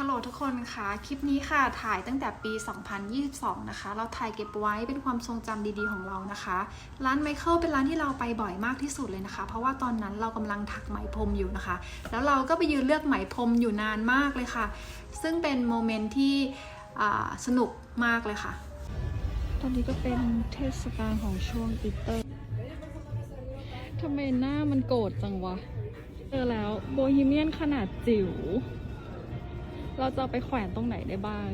ฮัลโหลทุกคนคะคลิปนี้ค่ะถ่ายตั้งแต่ปี 2022 นะคะ เราถ่ายเก็บไว้เป็นความทรงจำดีๆของเรานะคะ ร้านไมเคิลเป็นร้านที่เราไปบ่อยมากที่สุดเลยนะคะ เพราะว่าตอนนั้นเรากำลังถักไหมพรมอยู่นะคะ แล้วเราก็ไปยืนเลือกไหมพรมอยู่นานมากเลยค่ะ ซึ่งเป็นโมเมนต์ที่สนุกมากเลยค่ะ ตอนนี้ก็เป็นเทศกาลของช่วงอีเตอร์ทำไมหน้ามันโกรธจังวะ เจอแล้วโบฮีเมียนขนาดจิ๋ว เราจะไปแขวนตรงไหนได้บ้าง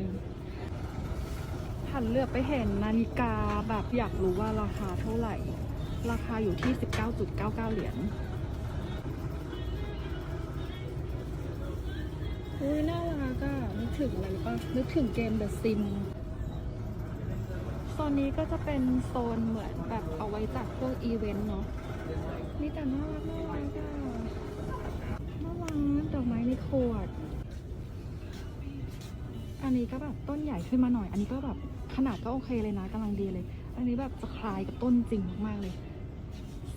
หันเลือกไปเห็นนาฬิกาแบบอยากรู้ว่าราคาเท่าไหร่ ราคาอยู่ที่ 19.99 เหรียญอุ้ยน่ารักอะนึกถึงอะไรปะนึกถึงเกม The Sim โซนนี้ก็จะเป็นโซนเหมือนแบบเอาไว้จัดพวกอีเวนต์เนาะมีแต่น่ารักน่ารักอะน่ารักดอกไม้ในขวด อันนี้ ก็แบบต้นใหญ่ขึ้นมาหน่อย อันนี้ก็แบบขนาดก็โอเคเลยนะกำลังดีเลย อันนี้แบบจะคล้ายกับต้นจริงมากๆเลย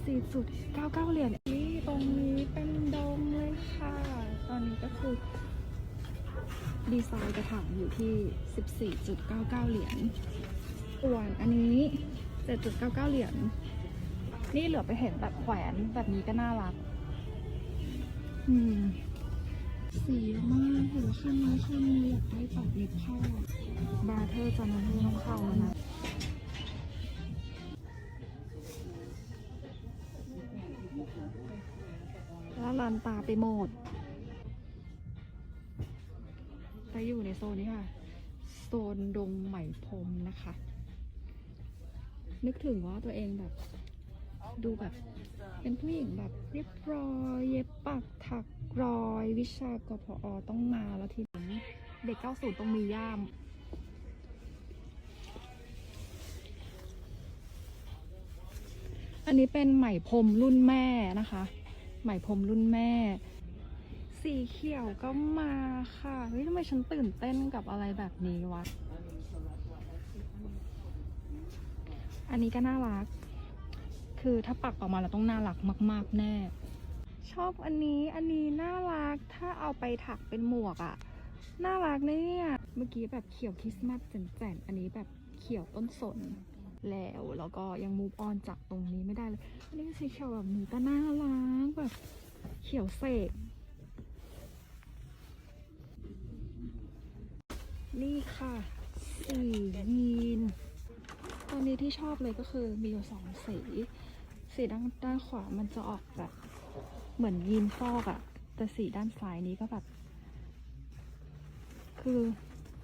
4.99 เหรียญนี่ตรงนี้เป็นดงเลยค่ะ ตอนนี้ก็คือ ดีไซน์กระถางอยู่ที่ 14.99 เหรียญส่วนอันนี้ 7.99 เหรียญนี่เหลือไปเห็นแบบแขวนแบบนี้ก็น่ารัก อืม สีมากเห็นข้างนี้ข้างนี้อยากได้ปัดเล็บเข้าอะบราเธอร์จะนั้น้องเข้าแล้วนะแล้วลันตาไปหมดไปอยู่ในโซนนี้ค่ะ โซนดงไหมพรมนะคะ นึกถึงว่าตัวเองแบบ ดูแบบ เป็นผู้หญิงแบบเรียบร้อยเย็บปักถักรอยวิชากพอต้องมาแล้วทีนี้เด็ก 90 ต้องมีย่าม อันนี้เป็นไหมพรมรุ่นแม่นะคะ ไหมพรมรุ่นแม่ สีเขียวก็มาค่ะเฮ้ยทำไมฉันตื่นเต้นกับอะไรแบบนี้วะ อันนี้ก็น่ารัก คือถ้าปักออกมาแล้วต้องน่ารักมาก ๆ แน่ ชอบอันนี้อันนี้น่ารักถ้าเอาไปถักเป็นหมวกอะ่ะ น่ารักนะเนี่ย เมื่อกี้แบบเขียวคริสต์มาสแจ่นๆอันนี้แบบเขียวต้นสนแล้วแล้วก็ยังมูฟออนจากตรงนี้ไม่ได้เลยอันนี้สีเขียวแบบนี้ก็น่ารักแบบเขียวเสกนี่ค่ะสียีน ตอนนี้ที่ชอบเลยก็คือมีอยู่สองสี สีด้านด้านขวามันจะออกแบบ เหมือนยีนฟอกอะแต่สีด้านซ้ายนี้ก็แบบ คือ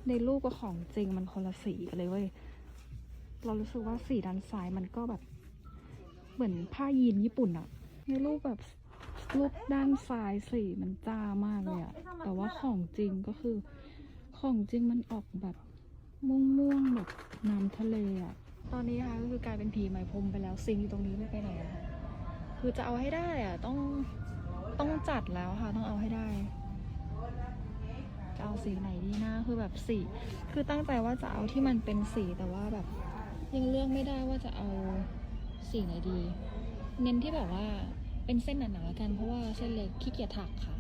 ในรูปกับของจริงมันคนละสีกันเลยเว้ย เรารู้สึกว่าสีด้านซ้ายมันก็แบบ เหมือนผ้ายีนญี่ปุ่นอะในรูปแบบรูปด้านซ้ายสีมันจ้ามากเลยอะแต่ว่าของจริงก็คือ ของจริงมันออกแบบม่วงๆแบบน้ำทะเลอะ ตอนนี้ค่ะก็คือกลายเป็นผีไหมพรมไปแล้วซิงอยู่ตรงนี้ไม่ไปไหนอะค่ะคือจะเอาให้ได้อะต้องต้องจัดแล้วค่ะ ต้องเอาให้ได้จะเอาสีไหนดีนะคือแบบสีคือตั้งใจว่าจะเอาที่มันเป็นสีแต่ว่าแบบ ยังเลือกไม่ได้ว่าจะเอาสีไหนดี เน้นที่แบบว่าเป็นเส้นหนาๆกันเพราะว่าเส้นเล็กขี้เกียจถักค่ะ